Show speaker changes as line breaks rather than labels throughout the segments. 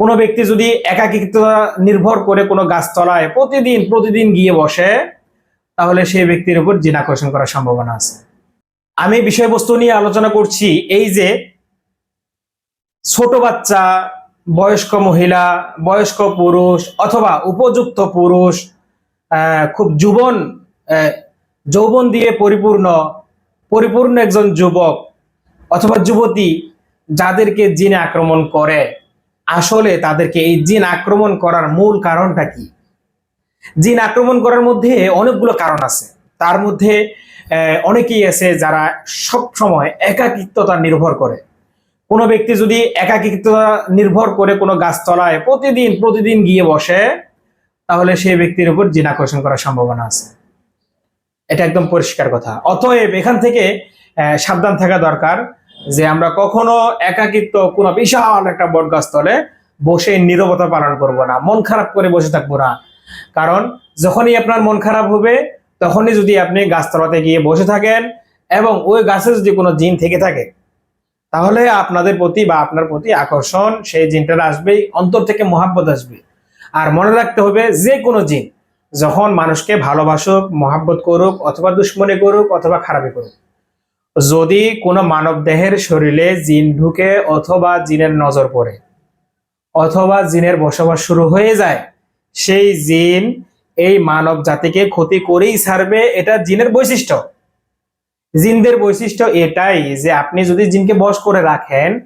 কোনো ব্যক্তি যদি একাকিত্বতা নির্ভর করে কোনো গাছতলায় প্রতিদিন প্রতিদিন গিয়ে বসে, তাহলে সেই ব্যক্তির উপর জিন আকর্ষণ করার সম্ভাবনা আছে। আমি বিষয়বস্তু নিয়ে আলোচনা করছি এই যে ছোট বাচ্চা, বয়স্ক মহিলা, বয়স্ক পুরুষ অথবা উপযুক্ত পুরুষ খুব যুবন যৌবন দিয়ে পরিপূর্ণ পরিপূর্ণ একজন যুবক অথবা যুবতী যাদেরকে জিনে আক্রমণ করে। আসলে তাদেরকে এই জিন আক্রমণ করার মূল কারণটা কি? জিন আক্রমণ করার মধ্যে অনেকগুলো কারণ আছে। তার মধ্যে অনেকেই আছে যারা সব সময় একাকিত্বতা নির্ভর করে। কোনো ব্যক্তি যদি একাকিত্বতা নির্ভর করে কোনো গাছতলায় প্রতিদিন প্রতিদিন গিয়ে বসে, তাহলে সেই ব্যক্তির উপর জিন আকর্ষণ করার সম্ভাবনা আছে। এটা একদম পরিষ্কার কথা। অতএব এখান থেকে সাবধান থাকা দরকার। যে আমরা কখনো একাকিত্ব, কোনো বিশাল একটা বট গাছতলে বসে নীরবতা পালন করব না, মন খারাপ করে বসে থাকব না। কারণ যখনই আপনার মন খারাপ হবে, তখনই যদি আপনি গাছতলাতে গিয়ে বসে থাকেন এবং ওই গাছে যদি কোনো জিন থেকে থাকে, তাহলে আপনাদের প্রতি বা আপনার প্রতি আকর্ষণ সেই জিনটার আসবেই, অন্তর থেকে মহাব্বত আসবে। আর মনে রাখতে হবে যে কোনো জিন, যখন মানুষকে ভালোবাসুক, মহাব্বত করুক, অথবা দুশ্মনী করুক, অথবা খারাপি করুক যদি কোনো মানব দেহের শরীরে জিন ঢুকে অথবা জিনের নজর পড়ে, অথবা জিনের বসবাস শুরু হয়ে যায়, সেই জিন এই মানব জাতিকে ক্ষতি করেই ছাড়বে, এটা জিনের বৈশিষ্ট্য। জিনদের বৈশিষ্ট্য এটাই যে আপনি যদি জিনকে বশ করে রাখেন,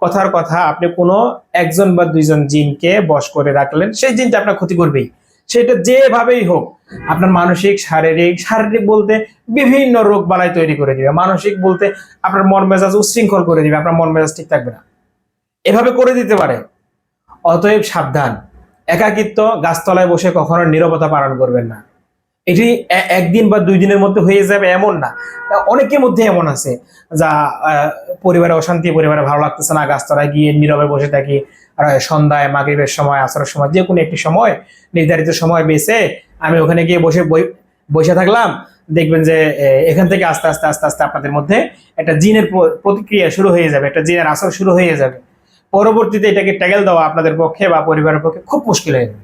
কথার কথা আপনি কোনো একজন বা দুইজন জিনকে বশ করে রাখলেন, সেই জিনটা আপনার ক্ষতি করবেই। সেটা যেভাবেই হোক, আপনার মানসিক, শারীরিক শারীরিক বলতে বিভিন্ন রোগ বালাই তৈরি করে দিবে। মানসিক বলতে আপনার মন মেজাজ উচ্ছৃঙ্খল করে দিবে, আপনার মন মেজাজ ঠিক থাকবে না। এভাবে করে দিতে পারে। অতএব সাবধান। একাকিত্ব গাছতলায় বসে কখনো নিরবতা পালন করবেন না। এটি একদিন বা দুই দিনের মধ্যে হয়ে যাবে এমন না। অনেকের মধ্যে এমন আছে, যা পরিবারে অশান্তি, পরিবারে ভালো লাগতেছে না, গাছতলায় গিয়ে নীরবে বসে থাকি, আর সন্ধ্যায়, মাগরিবের সময় আসরের সময়, যে কোনো একটি সময়, নির্ধারিত সময় বেছে আমি ওখানে গিয়ে বসে বসে থাকলাম। দেখবেন যে এখান থেকে আস্তে আস্তে আস্তে আস্তে আপনাদের মধ্যে একটা জিনের প্রতিক্রিয়া শুরু হয়ে যাবে, একটা জিনের আসর শুরু হয়ে যাবে। পরবর্তীতে এটাকে ট্যাগেল দেওয়া আপনাদের পক্ষে বা পরিবারের পক্ষে খুব মুশকিল হয়ে যাবে।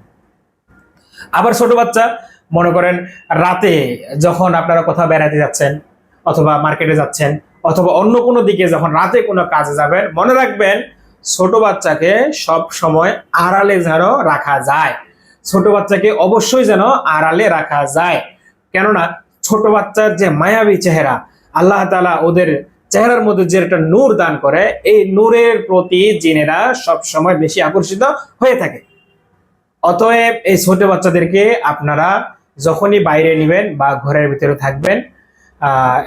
আবার ছোট বাচ্চা মনে করেন রাতে যখন আপনারা কোথাও বেড়াতে যাচ্ছেন অথবা মার্কেটে যাচ্ছেন অথবা অন্য কোনো দিকে যখন রাতে কোনো কাজে যাবেন, মনে রাখবেন ছোট বাচ্চাকে সব সময় আড়ালে যেন রাখা যায়। ছোট বাচ্চাকে অবশ্যই যেন আড়ালে রাখা যায়। কেননা ছোট বাচ্চার যে মায়াবী চেহারা, আল্লাহ তাআলা ওদের চেহারার মধ্যে যে একটা নূর দান করে, এই নূরের প্রতি জিনেরা সব সময় বেশি আকর্ষিত হয়ে থাকে। অতএব এই ছোট বাচ্চাদেরকে আপনারা যখনই বাইরে নেবেন বা ঘরের ভিতরে থাকবেন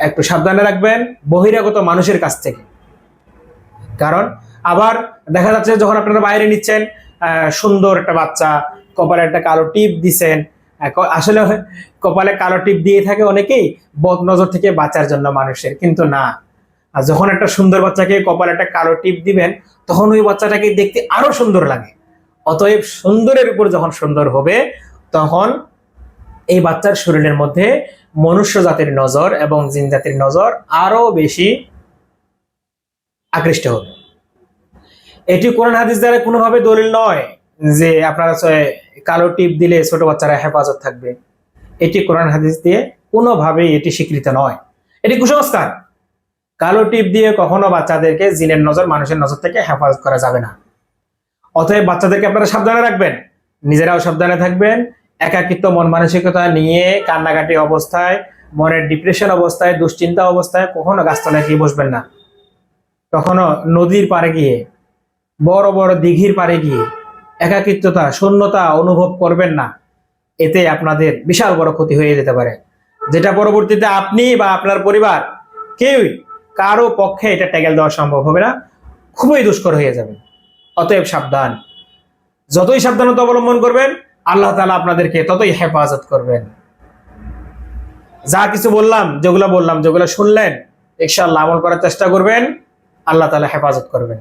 একটু সাবধানে রাখবেন বহিরাগত মানুষের কাছ থেকে। কারণ আবার দেখা যাচ্ছে যখন আপনারা বাইরে নিচ্ছেন সুন্দর একটা বাচ্চা, কপালে একটা কালো টিপ দিছেন আসলে কপালে কালো টিপ দিয়ে থাকে অনেকেই বদ নজর থেকে বাঁচার জন্য মানুষের, কিন্তু না। আর যখন একটা সুন্দর বাচ্চাকে কপালে একটা কালো টিপ দিবেন, তখন ওই বাচ্চাটাকে দেখতে আরও সুন্দর লাগে। অতএব সুন্দরের উপর যখন সুন্দর হবে, তখন এই বাচ্চার শরীরের মধ্যে মনুষ্য জাতির নজর এবং জিন জাতির নজর আরও বেশি আকৃষ্ট হবে। এটি কোরআন হাদিস দ্বারা কোনোভাবে দলিল নয় যে আপনারা কালো টিপ দিলে ছোট বাচ্চারা হেফাজত থাকবে। এটি কোরআন হাদিস দিয়ে কোনোভাবেই এটি স্বীকৃত নয়। এটি কুসংস্কার। কালো টিপ দিয়ে কখনো বাচ্চাদেরকে জিনের নজর, মানুষের নজর থেকে হেফাজত করা যাবে না। অতএব বাচ্চাদেরকে আপনারা সাবধানে রাখবেন। নিজেরাও সাবধানে থাকবেন। একাকিত্ব, মন মানসিকতা নিয়ে কান্নাকাটি অবস্থায়, মনের ডিপ্রেশন অবস্থায়, দুশ্চিন্তা অবস্থায় কখনো গাছতলায় গিয়ে বসবেন না। কখনো নদীর পাড়ে গিয়ে, বড় বড় দিঘির পাড়ে গিয়ে একাকিত্বতা, শূন্যতা অনুভব করবেন না। এতে আপনাদের বিশাল বড় ক্ষতি হয়ে যেতে পারে। যেটা পরবর্তীতে আপনি বা আপনার পরিবার, কেউই কারও পক্ষে এটা ট্যাগেল দেওয়া সম্ভব হবে না। খুবই দুষ্কর হয়ে যাবে অতএব সাবধান। যতই সাবধানতা অবলম্বন করবেন আল্লাহ তালা আপনাদেরকে ততই হেফাজত করবেন। যা কিছু বললাম, যেগুলো বললাম, যেগুলো শুনলেন, ইনশাআল্লাহ আমল করার চেষ্টা করবেন, আল্লাহ তালা হেফাজত করবেন।